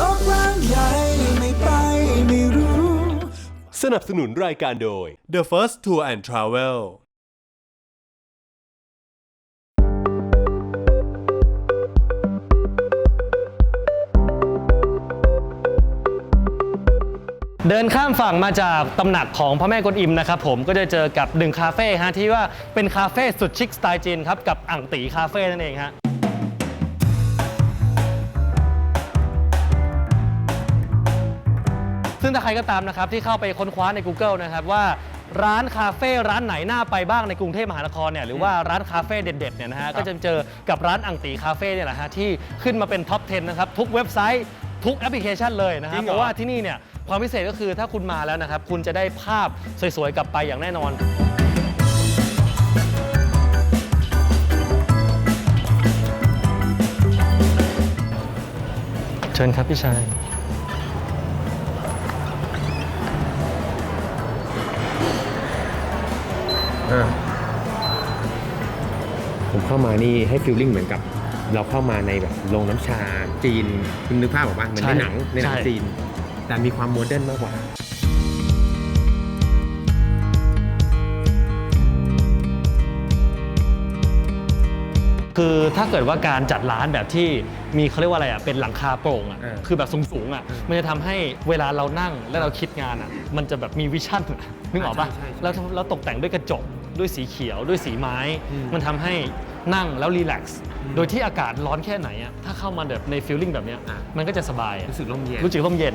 โลกกว้างใหญ่ไม่ไปไม่รู้ สนับสนุนรายการโดย The First Tour and Travel เดินข้ามฝั่งมาจากตำหนักของพระแม่กวนอิมนะครับผมก็จะเจอกับหนึ่งคาเฟ่ฮะที่ว่าเป็นคาเฟ่สุดชิคสไตล์จีนครับกับอ่างตีคาเฟ่นั่นเองฮะ ซึ่งถ้าใครก็ตามนะครับที่เข้าไปค้นคว้าใน Google นะครับว่าร้านคาเฟ่ร้านไหนน่าไปบ้างในกรุงเทพมหานครเนี่ยหรือว่าร้านคาเฟ่เด็ดๆเนี่ยนะฮะก็จะเจอกับร้านอ่างตีคาเฟ่เนี่ยแหละฮะที่ขึ้นมาเป็นท็อป 10 นะครับ ทุกเว็บไซต์ทุกแอปพลิเคชันเลยนะคจรัริบงเหรอเพราะว่าที่นี่เนี่ยความพิเศษก็คือถ้าคุณมาแล้วนะครับ คุณจะได้ภาพสวยๆกลับไปอย่างแน่นอน เชิญครับพี่ชาย ผมเข้ามานี่ให้ฟีลลิ่งเหมือนกับ เราเข้ามาในแบบโรงน้ำชาจีนคุณนึกภาพออกปะเหมือนใช่ในหนังในหนังใช่ จีน แต่มีความโมเดิร์นมากกว่า คือถ้าเกิดว่าการจัดร้านแบบที่มีเขาเรียกว่าอะไรอะเป็นหลังคาโปร่งอะเออคือแบบสูงๆอะมันจะทำให้เวลาเรานั่งแล้วเราคิดงานอะมันจะแบบมีวิชั่นอะ นึกออกปะใช่ใช่ใช่แล้วแล้วตกแต่งด้วยกระจกด้วยสีเขียวด้วยสีไม้ อืมมันทำให้นั่งแล้วรีแลกซ์โดยที่อากาศร้อนแค่ไหนอะถ้าเข้ามาแบบในฟีลลิ่งแบบเนี้ยอะ มันก็จะสบายอะรู้สึกร่มเย็น รู้สึกร่มเย็น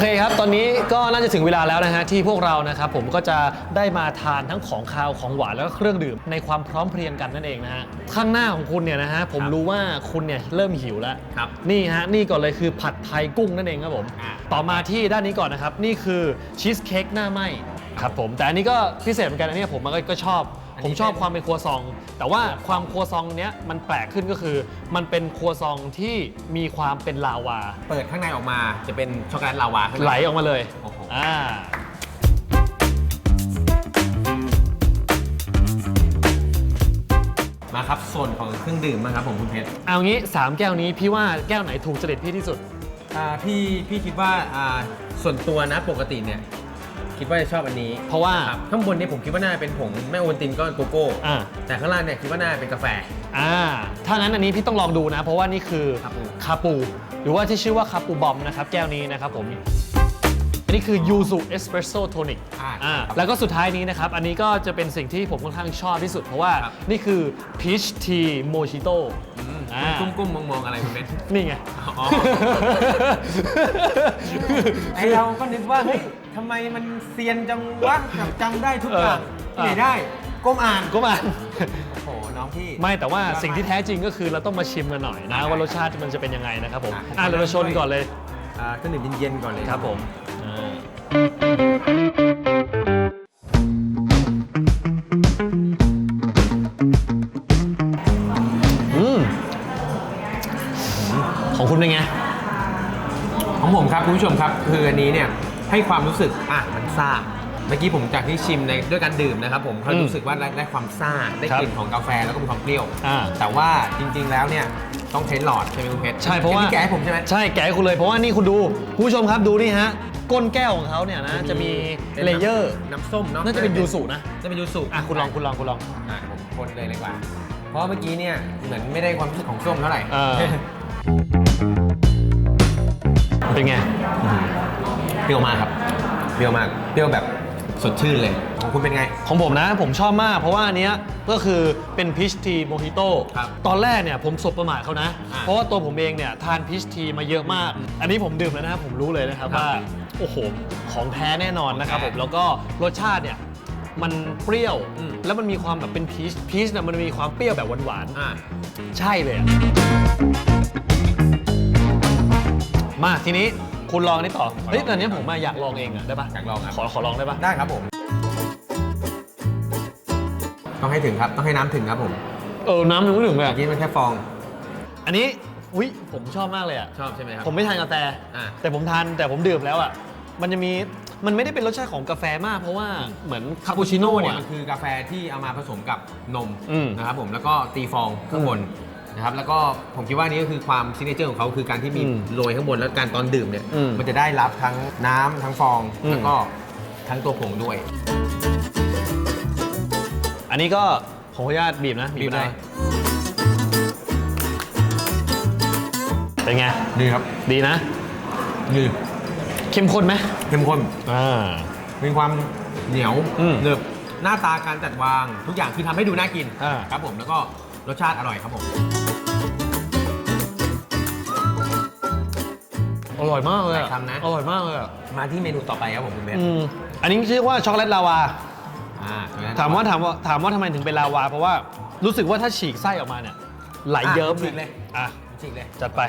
เคครับ ตอนนี้ก็น่าจะถึงเวลาแล้วนะฮะที่พวกเรานะครับผมก็จะได้มาทานทั้งของคาวของหวานแล้วก็เครื่องดื่มในความพร้อมเพรียงกันนั่นเองนะฮะข้างหน้าของคุณเนี่ยนะฮะผมรู้ว่าคุณเนี่ยเริ่มหิวแล้วครับ นี่ฮะนี่ก่อนเลยคือผัดไทยกุ้งนั่นเองครับผม อ่า ต่อมาที่ด้านนี้ก่อนนะครับ นี่คือชีสเค้กหน้าไหมครับผมแต่อันนี้ก็พิเศษเหมือนกันอันนี้ผมมันก็ก็ชอบ ผมชอบความเป็นครัวซอง แต่ว่าความครัวซองเนี้ยมันแปลกขึ้นก็คือ มันเป็นครัวซองที่มีความเป็นลาวา เปิดข้างในออกมาจะเป็นช็อกโกแลตลาวาข้างใน ไหลออกมาเลยโอ้โห อ่ามาครับโซนของเครื่องดื่มมาครับผมคุณเพชรเอางี้ 3 แก้วนี้พี่ว่าแก้วไหนถูกจริตพี่ที่สุด อ่าพี่พี่คิดว่าอ่าส่วนตัวนะปกติเนี่ย คิดว่าจะชอบอันนี้เพราะว่า ครับข้างบนเนี่ยผมคิดว่าน่าจะเป็นผงแม่โอวัลตินก็โกโก้ อ่า แต่ข้างล่างเนี่ยคิดว่าน่าจะเป็นกาแฟ อ่า ถ้างั้นอันนี้พี่ต้องลองดูนะ เพราะว่านี่คือคาปู คาปู หรือว่าที่ชื่อว่าคาปูบอมนะครับ แก้วนี้นะครับผม อันนี้คือยูสุเอสเปรสโซ่โทนิกอ่าอ่า แล้วก็สุดท้ายนี้นะครับ อันนี้ก็จะเป็นสิ่งที่ผมค่อนข้างชอบที่สุด เพราะว่าครับ นี่คือพีชทีโมชิโต้ อ่า กุ้มๆมองๆอะไรคุณเพชรนี่ไง อ๋อ ไอเราก็นึกว่าเฮ้ย ทำไมมันเซียนจังวะแบบจำได้ทุกอย่างเออ ที่ไหนได้ก้มอ่านก็มา โอ้โหน้องพี่ ไม่แต่ว่าสิ่งที่แท้จริงก็คือเราต้องมาชิมกันหน่อยนะได้ว่ารสชาติมันจะเป็นยังไงนะครับผม อะ อะเรามาชนก่อนเลยอ่าเครื่องดื่มเย็นๆก่อนเลยครับผมอ่าอืมของคุณเป็นไง ของผมครับคุณผู้ชมครับคืออันนี้เนี่ย ให้ความรู้สึกอะมันซ่าเมื่อกี้ผมจากที่ชิมในด้วยการดื่มนะครับผมเขาอืมรู้สึกว่าได้ได้ความซ่าได้ครับกลิ่นของกาแฟแล้วก็มีความเปรี้ยวอ่าแต่ว่าจริง ๆ แล้วเนี่ยต้องใช้หลอดใช่ไหมคุณเพชรใช่เพราะว่าที่แกะให้ผมใช่ไหมใช่แกะให้คุณเลยเพราะว่านี่คุณดูคุณผู้ชมครับดูนี่ฮะก้นแก้วของเขาเนี่ยนะจะมีป็นเลน้ำเยอร์น้ำส้มเนาะน่าจะเป็นยูสุนะจะเป็นยูสุอะคุณลองคุณลองคุณลองอะผมคนเลยดีกว่า เพราะเมื่อกี้เนี่ยเหมือนไม่ได้ความรู้สึกของส้มเท่าไหร่เออเป็นไง เปรี้ยวมากครับ เปรี้ยวมาก เปรี้ยวแบบสดชื่นเลย ของคุณเป็นไง ของผมนะผมชอบมาก เพราะว่าอันเนี้ยก็คือเป็นพีชทีโมฮิโต้ครับตอนแรกเนี่ยผมสบประมาทเขานะ อ่าเพราะว่าตัวผมเองเนี่ยทานพีชทีมาเยอะมาก อันนี้ผมดื่มแล้วนะครับผมรู้เลยนะครับครับว่าโอ้โหของแท้แน่นอนนะครับของผแท้มแล้วก็รสชาติเนี่ยมันเปรี้ยวอืม แล้วมันมีความแบบเป็นพีชพีชเนี่ยมันมีความเปรี้ยวแบบหวานอ่าๆใช่เลยอะมาทีนี้ คุณลองนี่ต่อ เฮ้ยแต่อันเนี้ยผมอะอยากลองเองอะได้ปะอยากลองครับ ขอขอลองได้ปะได้ครับผม ต้องให้ถึงครับ ต้องให้น้ำถึงครับผมเออ น้ำยังไม่ถึงเลยเมื่อะอกี้มันแค่ฟอง อันนี้อุ้ยผมชอบมากเลยอะชอบใช่ไหมครับ ผมไม่ทานกาแฟ อ่า แต่ผมทานแต่ผมดื่มแล้วอะมันจะมี มันไม่ได้เป็นรสชาติของกาแฟมาก เพราะว่าเหมือนคาปูชิโน่เนี่ยอะมันคือกาแฟที่เอามาผสมกับนมอืมนะครับผมแล้วก็ตีฟองข้างบน นะครับแล้วก็ผมคิดว่านี่ก็คือความซิกเนเจอร์ของเขาคือการที่มีอืมโรยข้างบนแล้วการตอนดื่มเนี่ยอืมมันจะได้รับทั้งน้ำทั้งฟองอืม แล้วก็ทั้งตัวผงด้วย อันนี้ก็ขออนุญาตบีบนะบีบหน่อยเลยเป็นไง ดีครับดีนะ ดีเข้มข้นไหมเข้มข้น อ่า มีความเหนียวอืมหนึบหน้าตาการจัดวางทุกอย่างคือทำให้ดูน่ากินอ่า ครับผมแล้วก็รสชาติอร่อยครับผม อร่อยมากเลยอะหลายคำนะ อร่อยมากเลยอะมาที่เมนูต่อไปครับผมคุณเบนอืมอันนี้ชื่อว่าช็อกโกแลตลาวา อ่าถามว่าถามว่าถามว่าทำไมถึงเป็นลาวา เพราะว่ารู้สึกว่าถ้าฉีกไส้ออกมาเนี่ยไหลเยิ้มฉีกเลย อะฉีกเลยจัดไป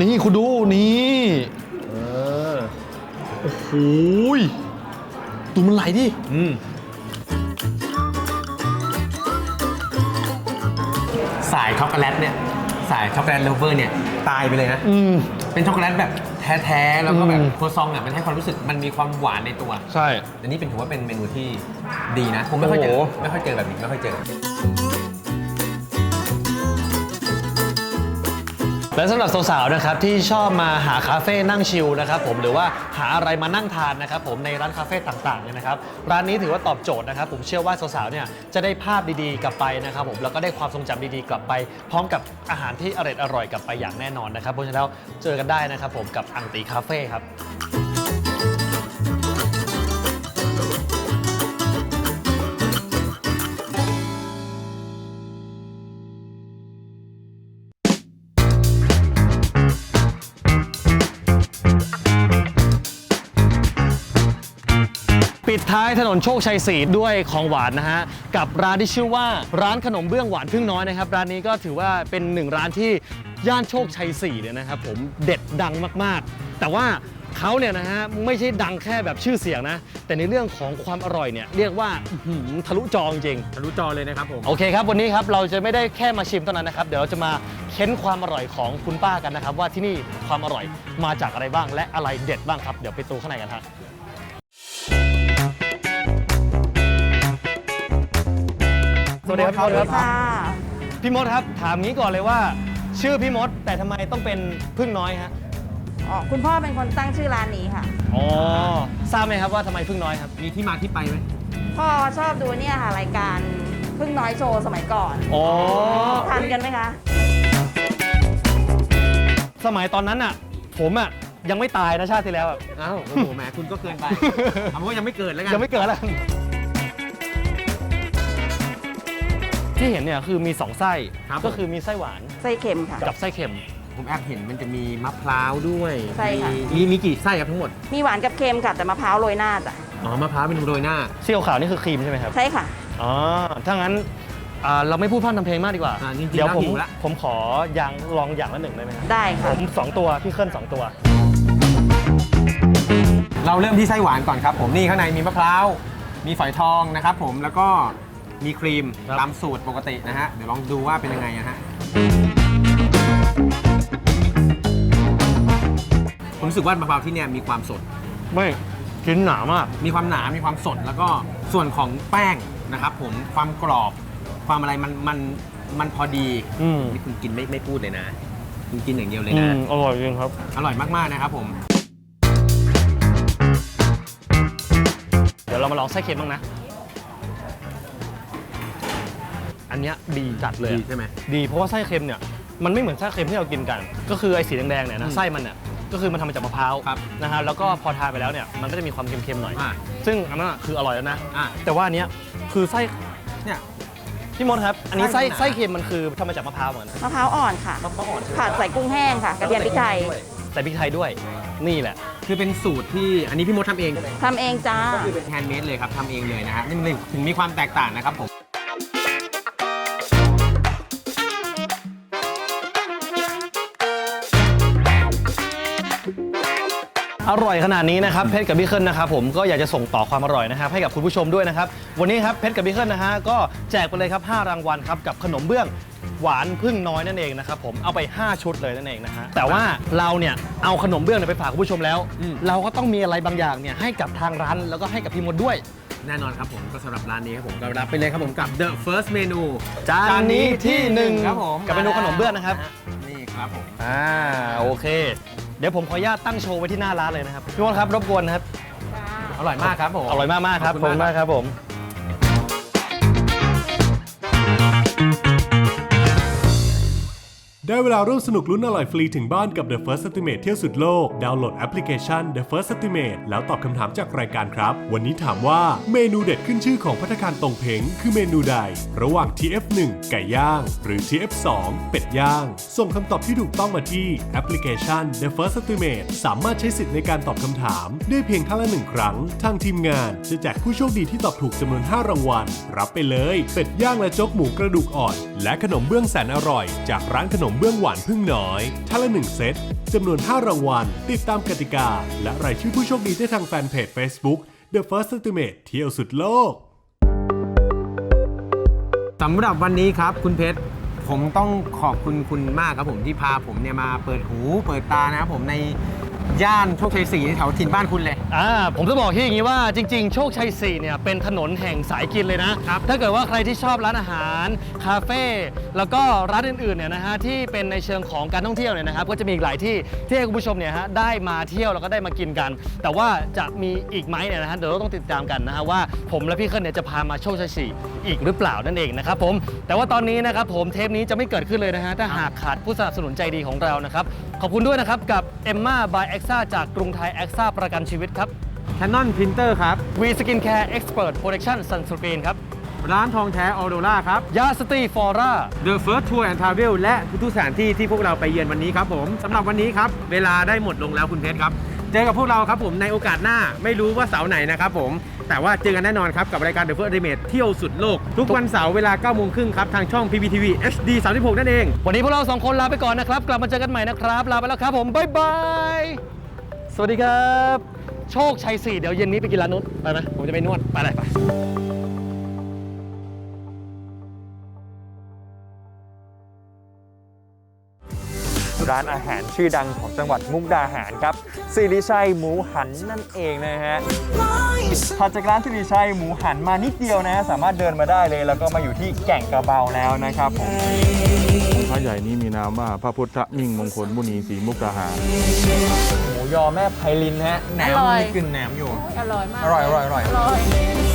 นี่คุณดูนี่เออโอ้โหยดูมันไหลดิ อืมสายช็อกโกแลตเนี่ย สายช็อกโกแลตเลฟเวอร์เนี่ยตายไปเลยนะ อืม เป็นช็อกโกแลตแบบแท้ๆ แล้วก็แบบอืมโครัวซองอะมันให้ความรู้สึกมันมีความหวานในตัว ใช่ อันนี้เป็นถือว่าเป็นเมนูที่ดีนะ ผมไม่ค่อยเจอโอ้โห ไม่ค่อยเจอแบบนี้ไม่ค่อยเจอ และสำหรับสาวๆนะครับที่ชอบมาหาคาเฟ่นั่งชิลนะครับผมหรือว่าหาอะไรมานั่งทานนะครับผมในร้านคาเฟ่ต่างๆเนี่ยนะครับร้านนี้ถือว่าตอบโจทย์นะครับ ผมเชื่อว่าสาวๆเนี่ยจะได้ภาพดีๆกลับไปนะครับผมแล้วก็ได้ความทรงจำดีๆกลับไป พร้อมกับอาหารที่อร่อยอร่อยๆกลับไปอย่างแน่นอนนะครับเพราะฉะนั้นแล้วเจอกันได้นะครับผมกับอังตีคาเฟ่ครับ ปิดท้ายถนนโชคชัย4ด้วยของหวานนะฮะ กับร้านที่ชื่อว่าร้านขนมเบื้องหวานพึ่งน้อยนะครับ ร้านนี้ก็ถือว่าเป็นหนึ่งร้านที่ย่านโชคชัย4เนี่ยนะครับผมเด็ดดังมากๆ แต่ว่าเขาเนี่ยนะฮะไม่ใช่ดังแค่แบบชื่อเสียงนะ แต่ในเรื่องของความอร่อยเนี่ยเรียกว่าอื้อหือทะลุจอจริงทะลุจอเลยนะครับผม โอเคครับวันนี้ครับเราจะไม่ได้แค่มาชิมเท่านั้นนะครับ เดี๋ยวเราจะมาเค้นความอร่อยของคุณป้ากันนะครับ ว่าที่นี่ความอร่อยมาจากอะไรบ้างและอะไรเด็ดบ้างครับ เดี๋ยวไปตูข้างในกันฮะส วัสดีครับพี่มดครับค่ะพี่มดครับถามงี้ก่อนเลยว่า ชื่อพี่มดแต่ทำไมต้องเป็นพึ่งน้อยฮะอ๋อคุณพ่อเป็นคนตั้งชื่อร้านนี้ค่ะอ๋อทราบไหมครับว่าทำไมพึ่งน้อยครับ มีที่มาที่ไปไหมพ่อชอบดูเนี่ยค่ะรายการพึ่งน้อยโชว์สมัยก่อนอ๋อทันกันไหมคะสมัยตอนนั้นอะ ผมอะยังไม่ตายนะชาติที่แล้วอะอ้าวโอ้โหแหมคุณก็เกินไปเอาเป็นว่ายังไม่เกิดแล้วกันยังไม่เกิดแล้ว ที่เห็นเนี่ยคือมี 2 ไส้ครับ ก็คือมีไส้หวานไส้เค็มค่ะ กับไส้เค็ม ผมแอบเห็นมันจะมีมะพร้าวด้วยใช่ค่ะ มีมีมีกี่ไส้ครับทั้งหมด มีหวานกับเค็มค่ะ แต่มะพร้าวโรยหน้าจ้ะอ๋อ มะพร้าวเป็นโรยหน้าเซี่ยวขาวนี่คือครีมใช่ไหมครับ ใช่ค่ะ อ๋อ ถ้างั้นอ่าเราไม่พูดพร่ำทำเพลงมากดีกว่า อ่าจริงๆเดี๋ยวผมน่าหิวละ ผมขออย่างลองอย่างละหนึ่งได้ไหมครับได้ผค่ะ มสองตัว พี่เคลื่อนสองตัว เราเริ่มที่ไส้หวานก่อนครับผมนี่ข้างในมีมะพร้าว มีฝอยทองนะครับผมแล้วก็ มีครีมครับ ตามสูตรปกตินะฮะ เดี๋ยวลองดูว่าเป็นยังไงนะฮะ ผมรู้สึกว่ามะพร้าวที่เนี่ยมีความสด ไม่กินหนามาก มีความหนา มีความสด แล้วก็ส่วนของแป้งนะครับผม ความกรอบ ความอะไรมันมันมันพอดี อืมนี่คุณกินไม่ไม่พูดเลยนะ คุณกินอย่างเดียวเลยอืนะ มอร่อยจริงครับ อร่อยมาก ๆ นะครับผม เดี๋ยวเรามาลองไส้เค็มบ้างนะ อันเนี้ยดีจัดเลยดีอะ ใช่ไหม ดีเพราะว่าไส้เค็มเนี่ยมันไม่เหมือนไส้เค็มที่เรากินกัน ก็คือไอ้สีแดงๆเนี่ยอืนะมไส้มันเนี่ยก็คือมันทำมาจากมะพร้าวครับนะฮะแล้วก็พอทานไปแล้วเนี่ยมันก็จะมีความเค็มๆหน่อย อ่า ซึ่งอันนั้นอะคืออร่อยแล้วนะ อะแต่ว่าอันเนี้ยคือไส้เนี่ย พี่มดครับ อันนี้ไส้ไส้มันหนา ไส้เค็มมันคือทำมาจากมะพร้าวเหมือนกันนะมะพร้าวอ่อนค่ะมะพร้าวอ่อนผัดใส่กุ้งแห้งค่ะกระเทียมพริกไทยใส่พริกไทยด้วยนี่แหละ คือเป็นสูตรที่อันนี้พี่มดทำเองทำเองจ้าก็คือเป็นแฮนด์เมดเลยครับทำเองเลยนะฮะนี่มันถึงมีความแตกต่างนะครับผม อร่อยขนาดนี้นะครับเพชรกับพี่เคิลนะครับผมก็อยากจะส่งต่อความอร่อยนะครับให้กับคุณผู้ชมด้วยนะครับวันนี้ครับเพชรกับพี่เคิลนะฮะก็แจกไปเลยครับ5รางวัลครับกับขนมเบื้องหวานพึ่งน้อยนั่นเองนะครับผมเอาไป 5 ชุดเลยนั่นเองนะฮะแต่ว่าเราเนี่ยเอาขนมเบื้องเนี่ยไปฝากคุณผู้ชมแล้ว อืม เราก็ต้องมีอะไรบางอย่างเนี่ยให้กับทางร้านแล้วก็ให้กับพี่มดด้วย แน่นอนครับผมก็สำหรับร้านนี้ครับผมก็รับไปเลยครับผมกับ The First Menu จานนี้ที่หนึ่งครับผมกับเมนูขนมเบื้องนะครับ นี่ครับผม อ่าโอเค เดี๋ยวผมขออนุญาตตั้งโชว์ไว้ที่หน้าร้านเลยนะครับพี่มดครับรบกวนครับอร่อยมากครับผมอร่อยมากมากๆครับขอบผคุมณมามากกครับผม ได้เวลาร่วมสนุกลุ้นอร่อยฟรีถึงบ้านกับ The First Estimate เที่ยวสุดโลก ดาวน์โหลดแอปพลิเคชัน The First Estimate แล้วตอบคำถามจากรายการครับ วันนี้ถามว่าเมนูเด็ดขึ้นชื่อของพัตตาคารตรงเพงคือเมนูใด ระหว่าง TF1 ไก่ย่าง หรือ TF2 เป็ดย่าง ส่งคำตอบที่ถูกต้องมาที่แอปพลิเคชัน The First Estimate สามารถใช้สิทธิ์ในการตอบคำถาม ได้เพียงครั้งละหนึ่งครั้ง ทางทีมงานจะแจกผู้โชคดีที่ตอบถูกจำนวน 5 รางวัลรับไปเลย เป็ดย่างและโจ๊กหมูกระดูกอ่อน และขนมเบื้องแสนอร่อย จากร้านขนมเบื้องหวานพึ่งน้อยท่านละหนึ่งเซตจำนวน 5 รางวัล ติดตามกติกา และรายชื่อผู้โชคดีได้ทางแฟนเพจ Facebook The First Estimate เที่ยวสุดโลก สำหรับวันนี้ครับคุณเพชรผมต้องขอบคุณคุณมากครับผมที่พาผมเนี่ยมาเปิดหูเปิดตานะครับผมใน ย่านโชคชัย4แถวถิ่นบ้านคุณเลย อ่าผมจะบอกที่อย่างนี้ว่าจริง ๆ โชคชัย4เนี่ยเป็นถนนแห่งสายกินเลยนะ ครับ ถ้าเกิดว่าใครที่ชอบร้านอาหาร คาเฟ่แล้วก็ร้านอื่นๆเนี่ยนะฮะที่เป็นในเชิงของการท่องเที่ยวเนี่ยนะครับก็จะมีอีกหลายที่ที่ให้คุณผู้ชมเนี่ยฮะได้มาเที่ยวแล้วก็ได้มากินกัน แต่ว่าจะมีอีกไหมเนี่ยนะฮะเดี๋ยวเราต้องติดตามกันนะฮะว่าผมและพี่เคิลเนี่ยจะพามาโชคชัย4อีกหรือเปล่านั่นเองนะครับผมแต่ว่าตอนนี้นะครับผมเทปนี้จะไม่เกิดขึ้นเลยนะฮะถ้าหากขาดผู้สนับสนุนใจดีของเรานะครับขอบคุณด้วยนะครับกับ Emma by Exa จากกรุงไทย Exa ประกันชีวิตครับ Canon Printer ครับ V Skin Care Expert Protection Sunscreen ครับ ร้านทองแท้ออโดล่าครับ ยาสตรีฟอร่า The First Tour and Travel และทุกๆสถานที่ที่พวกเราไปเยือนวันนี้ครับผมสำหรับวันนี้ครับ เวลาได้หมดลงแล้วคุณเพชรครับ เจอกับพวกเราครับผมในโอกาสหน้าไม่รู้ว่าเสาร์ไหนนะครับผมแต่ว่าเจอกันแน่นอนครับกับรายการ The First Ultimate เที่ยวสุดโลก ทุกวันเสาร์เวลา9โมงครึ่งครับทางช่อง PPTV HD 36 นั่นเอง วันนี้พวกเราสองคนลาไปก่อนนะครับ กลับมาเจอกันใหม่นะครับ ลาไปแล้วครับผมบ๊ายบายสวัสดีครับ โชคชัย4เดี๋ยวเย็นนี้ไปกินร้านนู้นไปไหมผมจะไปนวดไปเลยไป ร้านอาหารชื่อดังของจังหวัดมุกดาหารครับสิริชัยหมูหันนั่นเองนะฮะถัดจากร้านสิริชัยหมูหันมานิดเดียวนะฮะสามารถเดินมาได้เลย แล้วก็มาอยู่ที่แก่งกระเบาแล้วนะครับผมพระใหญ่นี้มีนามว่าพระพุทธมิ่งมงคลมุนีศรีมุกดาหารหมูยอแม่ไพลินฮะแหนมอร่อยมีกลิ่นแหนมอยู่อร่อยมากอร่อยอร่อยอร่อยอร่อย